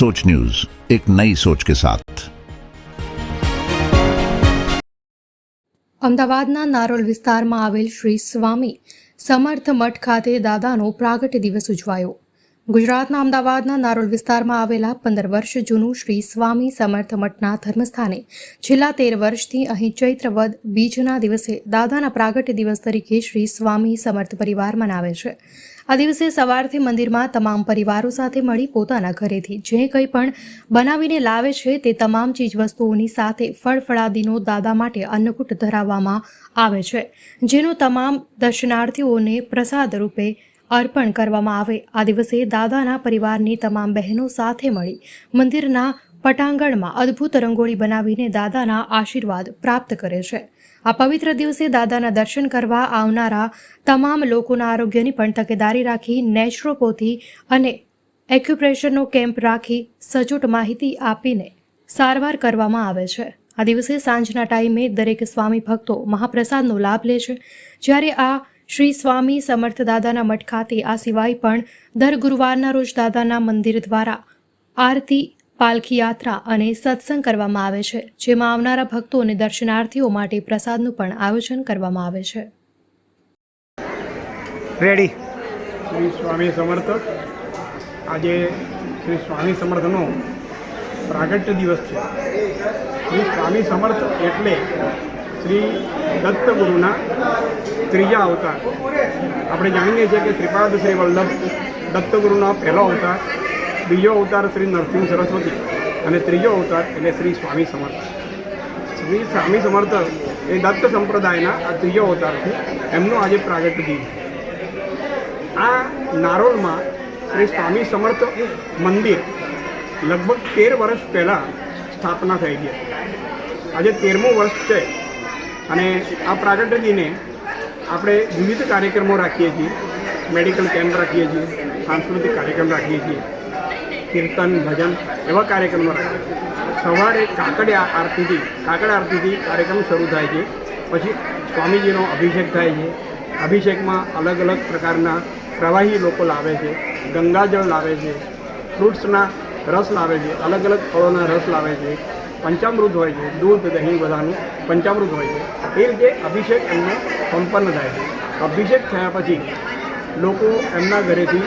सोच न्यूज एक नई सोच के साथ અમદાવાદના નારોલ વિસ્તારમાં આવેલ શ્રી સ્વામી સમર્થ મઠ ખાતે દાદાનો પ્રાગટ્ય દિવસ ઉજવાયો ગુજરાતના અમદાવાદના નારોલ વિસ્તારમાં આવેલા પંદર વર્ષ જૂનું શ્રી સ્વામી સમર્થ મઠના ધર્મસ્થાને છેલ્લા તેર વર્ષથી અહીં ચૈત્રવદ બીજના દિવસે દાદાના પ્રાગટ્ય દિવસ તરીકે શ્રી સ્વામી સમર્થ પરિવાર મનાવે છે આ દિવસે સવારથી મંદિરમાં તમામ પરિવારો સાથે મળી પોતાના ઘરેથી જે કંઈ પણ બનાવીને લાવે છે તે તમામ ચીજવસ્તુઓની સાથે ફળફળાદીનો દાદા માટે અન્નકૂટ ધરાવવામાં આવે છે, જેનો તમામ દર્શનાર્થીઓને પ્રસાદ રૂપે અર્પણ કરવામાં આવે. આ દિવસે દાદાના પરિવારની તમામ બહેનો સાથે મળી મંદિરના પટાંગણમાં અદ્ભુત રંગોળી બનાવીને દાદાના આશીર્વાદ પ્રાપ્ત કરે છે. આ પવિત્ર દિવસે દાદાના દર્શન કરવા આવનારા તમામ લોકોના આરોગ્યની પણ તકેદારી રાખી, નેચરોપોથી અને એક્યુપ્રેશરનો કેમ્પ રાખી સચોટ માહિતી આપીને સારવાર કરવામાં આવે છે. આ દિવસે સાંજના ટાઈમે દરેક સ્વામી ભક્તો મહાપ્રસાદનો લાભ લે છે. જ્યારે આ શ્રી સ્વામી સમર્થ દાદાના મઠ ખાતે આ સિવાય પણ દર ગુરુવારના રોજ દાદાના મંદિર દ્વારા આરતી પાલખી યાત્રા અને સત્સંગ કરવામાં આવે છે જેમાં આવનારા ભક્તો અને દર્શનાર્થીઓ માટે પ્રસાદનું પણ આયોજન કરવામાં આવે છે. રેડી શ્રી સ્વામી સમર્થ. આજે શ્રી સ્વામી સમર્થનો પ્રાગટ્ય દિવસ છે. શ્રી સ્વામી સમર્થ એટલે શ્રી દત્ત ગુરુના ત્રીજા અવતાર. આપણે જાણીએ છીએ કે શ્રીપાદ શ્રી વલ્લભ દત્તગુરુના પહેલો અવતાર બીજો અવતાર શ્રી નરસિંહ સરસ્વતી અને ત્રીજો અવતાર એટલે શ્રી સ્વામી સમર્થ. શ્રી સ્વામી સમર્થ એ દત્ત સંપ્રદાયના આ ત્રીજો અવતાર છે, એમનો આજે પ્રાગટ્ય દિન આ નારોલમાં શ્રી સ્વામી સમર્થ મંદિર લગભગ તેર વર્ષ પહેલાં સ્થાપના થઈ ગઈ આજે તેરમું વર્ષ છે અને આ પ્રાગટ્યજીને આપણે વિવિધ કાર્યક્રમો રાખીએ છીએ, મેડિકલ કેમ્પ રાખીએ છીએ, સાંસ્કૃતિક કાર્યક્રમ રાખીએ છીએ. કીર્તન, ભજન એવા કાર્યક્રમો રાખે સવારે કાકડિયા આરતીથી, કાકડ આરતીથી કાર્યક્રમ શરૂ થાય છે. પછી સ્વામીજીનો અભિષેક થાય છે. અભિષેકમાં અલગ અલગ પ્રકારના પ્રવાહી લોકો લાવે છે. ગંગાજળ લાવે છે. ફ્રૂટ્સના રસ લાવે છે. અલગ અલગ ફળોના રસ લાવે છે. પંચામૃત હોય છે. દૂધ, દહીં બધાનું પંચામૃત હોય છે. એ રીતે અભિષેક એમને સંપન્ન થાય છે. અભિષેક થયા પછી લોકો એમના ઘરેથી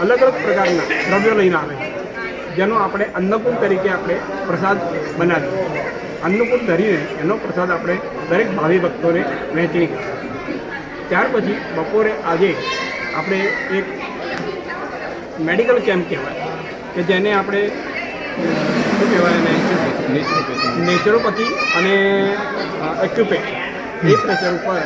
અલગ અલગ પ્રકારના દ્રવ્યો લઈને આવે છે. જેનો આપણે અન્નકૂટ તરીકે આપણે પ્રસાદ બનાવીએ. અન્નકૂટ ધરીને એનો પ્રસાદ આપણે દરેક ભાવિ ભક્તોને વહેંચણી કરીએ. ત્યાર પછી બપોરે આજે આપણે એક મેડિકલ કેમ્પ કહેવાય, કે જેને આપણે, શું કહેવાય એને? નેચરોપથી અને એક્યુપેટ એ પ્રેશર ઉપર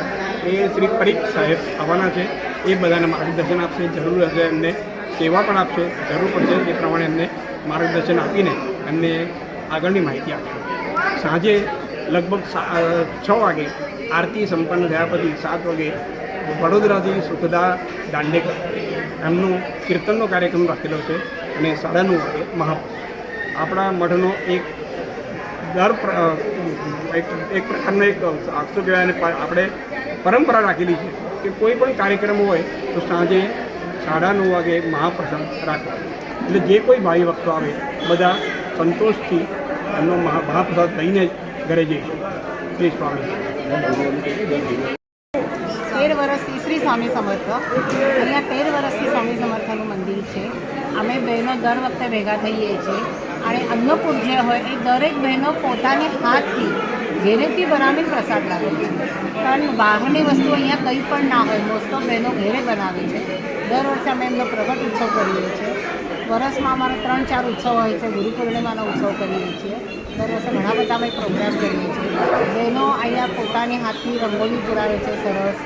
એ શ્રી પરીખ સાહેબ આવવાના છે. એ બધાને માર્ગદર્શન આપશે, જરૂર હશે એમને સેવા પણ આપશે, જરૂર પડશે એ પ્રમાણે એમને માર્ગદર્શન આપીને એમને આગળની માહિતી આપશું સાંજે લગભગ છ વાગે આરતી સંપન્ન થયા પછી સાત વાગે વડોદરાથી સુખદા દાંડેકર એમનો કીર્તનનો કાર્યક્રમ રાખેલો છે અને સાડા નવ વાગે મહા આપણા મઠનો એક દર એક એક પ્રકારનો એક શું કહેવાય આપણે પરંપરા રાખેલી છે કે કોઈ પણ કાર્યક્રમ હોય તો સાંજે સાડા નવ વાગે મહાપ્રસંગ રાખવા એટલે જે કોઈ ભાઈ ભક્તો આવે, બધા સંતોષથી એમનો મહા, મહાપ્રસાદ લઈને જ ઘરે જઈશું શ્રી સ્વામી. તેર વર્ષથી શ્રી સ્વામી સમર્થ. અહીંયા તેર વર્ષથી સ્વામી સમર્થનું મંદિર છે. અમે બહેનો દર વખતે ભેગા થઈએ છીએ. અને અન્નકૂટ જે હોય એ દરેક બહેનો પોતાની હાથથી, ઘેરેથી બનાવીને પ્રસાદ લાવે છે. કારણ બહારની વસ્તુ અહીંયા કંઈ પણ ના હોય. મોસ્ટ ઓફ બહેનો ઘેરે બનાવે છે. દર વર્ષે અમે એમનો પ્રગટ ઉત્સવ કરીએ છીએ. વર્ષમાં અમારા ત્રણ, ચાર ઉત્સવ હોય છે. ગુરુ પૂર્ણિમાનો ઉત્સવ કરીએ છીએ. દર વર્ષે ઘણા બધા અમે પ્રોગ્રામ કરીએ છીએ. બહેનો અહીંયા પોતાની હાથની રંગોળી પુરાવે છે સરસ.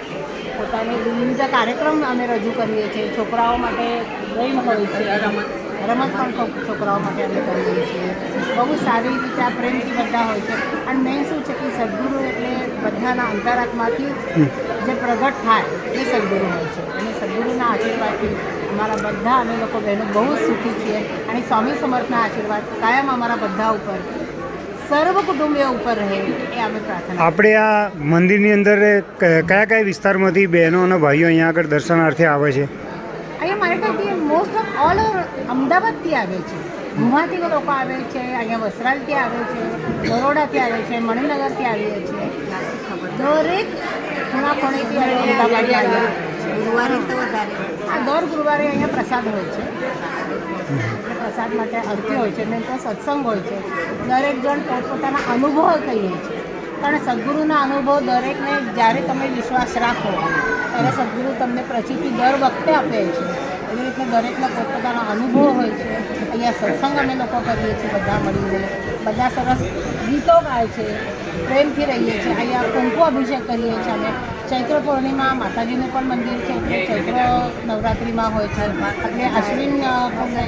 પોતાની વિવિધ કાર્યક્રમ અમે રજૂ કરીએ છીએ. છોકરાઓ માટે ગેમ હોય છે. રમત પણ છોક- છોકરાઓ માટે અમે કરીએ છીએ. બહુ સારી રીતે આ પ્રેમથી બધા હોય છે. અને મેં શું છે કે સદગુરુ એટલે બધાના અંતરાત્માથી જે પ્રગટ થાય એ સદગુરુ હોય છે. અને સદગુરુના આશીર્વાદથી અમારા બધા અમે લોકો બહેનો બહુ જ સુખી છીએ. અને સ્વામી સમર્થના આશીર્વાદ કાયમ અમારા બધા ઉપર, સર્વ કુટુંબીઓ ઉપર રહે એ અમે પ્રાર્થના આપણે આ મંદિરની અંદર કયા કયા વિસ્તારમાંથી બહેનો અને ભાઈઓ અહીંયા આગળ દર્શનાર્થે આવે છે અહીંયા મારે ખ્યાલથી મોસ્ટ ઓફ ઓલ ઓવર અમદાવાદથી આવે છે. ગુવાહાટી લોકો આવે છે અહીંયા વસરાલથી આવે છે બરોડાથી આવે છે મણિનગરથી આવીએ છીએ દરેક ખૂણા ખૂણેથી અમદાવાદ ગુરુવારે તો વધારે. આ દર ગુરુવારે અહીંયા પ્રસાદ હોય છે. પ્રસાદ માટે આરતી હોય છે ને તો સત્સંગ હોય છે. દરેક જણ પોતપોતાના અનુભવ કહીએ છીએ કારણ સદગુરુના અનુભવ દરેકને જ્યારે તમે વિશ્વાસ રાખો ત્યારે સદગુરુ તમને પ્રચિતિ દર વખતે આપે છે. એવી રીતના દરેકનો પોતપોતાનો અનુભવ હોય છે. અહીંયા સત્સંગ અમે લોકો કરીએ છીએ, બધા મળીને. બધા સરસ ગીતો ગાય છે. પ્રેમથી રહીએ છીએ. અહીંયા કુંકુ અભિષેક કરીએ છીએ અમે. ચૈત્ર પૂર્ણિમા, માતાજીનું પણ મંદિર છે. એટલે ચૈત્ર નવરાત્રિમાં હોય છે. એટલે અશ્વિન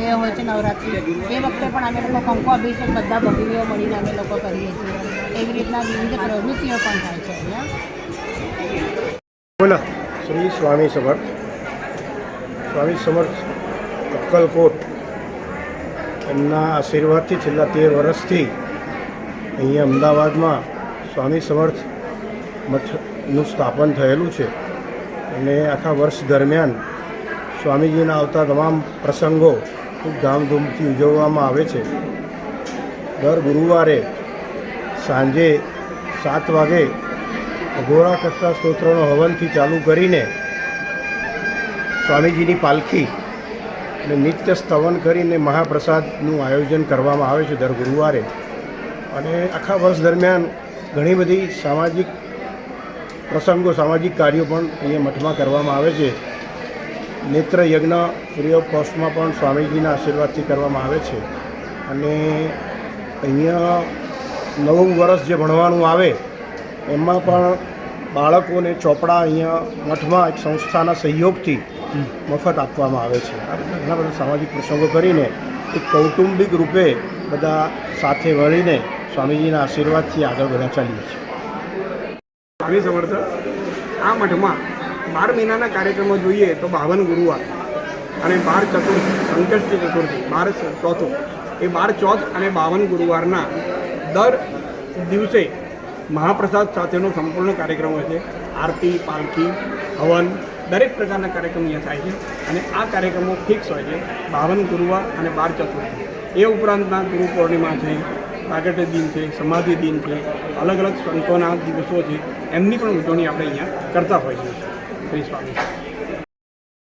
એ હોય છે નવરાત્રિ. એ વખતે પણ અમે લોકો કંકુ અભિષેક બધા ભગીનીઓ મળીને અમે લોકો કરીએ છીએ. એવી રીતના વિવિધ પ્રવૃત્તિઓ પણ થાય છે અહીંયા. બોલો. શ્રી સ્વામી સમર્થ. સ્વામી સમર્થ અક્કલકોટ એમના આશીર્વાદથી છેલ્લા તેર વર્ષથી અહીંયા અમદાવાદમાં સ્વામી સમર્થ મઠનું સ્થાપન થયેલું છે. અને આખા વર્ષ દરમિયાન સ્વામીજીના આવતા તમામ પ્રસંગો ખૂબ ધામધૂમથી ઉજવવામાં આવે છે. દર ગુરુવારે સાંજે સાત વાગે અઘોરા કષ્ટા સ્તોત્રનો હવનથી ચાલુ કરીને સ્વામીજીની પાલખી અને નિત્ય સ્તવન કરીને મહાપ્રસાદનું આયોજન કરવામાં આવે છે દર ગુરુવારે. અને આખા વર્ષ દરમિયાન ઘણી બધી સામાજિક પ્રસંગો, સામાજિક કાર્યો પણ અહીંયા મઠમાં કરવામાં આવે છે. નેત્ર યજ્ઞ ફ્રી ઓફ કોસ્ટમાં પણ સ્વામીજીના આશીર્વાદથી કરવામાં આવે છે. અને અહીંયા નવું વર્ષ જે ભણવાનું આવે, એમાં પણ બાળકોને ચોપડા અહીંયા મઠમાં એક સંસ્થાના સહયોગથી મફત આપવામાં આવે છે. આ રીતના ઘણા બધા સામાજિક પ્રસંગો કરીને એક કૌટુંબિક રૂપે બધા સાથે વળીને સ્વામીજીના આશીર્વાદથી આગળ બધા ચાલીએ છીએ. સ્વામી સમર્થ આ મઠમાં બાર મહિનાના કાર્યક્રમો જોઈએ તો બાવન ગુરુવાર અને બાર ચતુર્થી, સંકષ્ટી ચતુર્થી, બાર ચોથું. એ બાર ચોથ અને બાવન ગુરુવારના દર દિવસે મહાપ્રસાદ સાથેનો સંપૂર્ણ કાર્યક્રમ હોય છે. આરતી, પાલખી, હવન દરેક પ્રકારના કાર્યક્રમ અહીંયા થાય છે અને આ કાર્યક્રમો ફિક્સ હોય છે. બાવન ગુરુવાર અને બાર ચતુર્થી. એ ઉપરાંતના ગુરુ પૂર્ણિમા છે, પ્રાગટ્ય દિન છે, સમાધિ દિન છે, અલગ અલગ સંતોના દિવસો છે. એમની પણ ઉજવણી આપણે અહીંયા કરતા હોઈએ છીએ. શ્રી સ્વામી.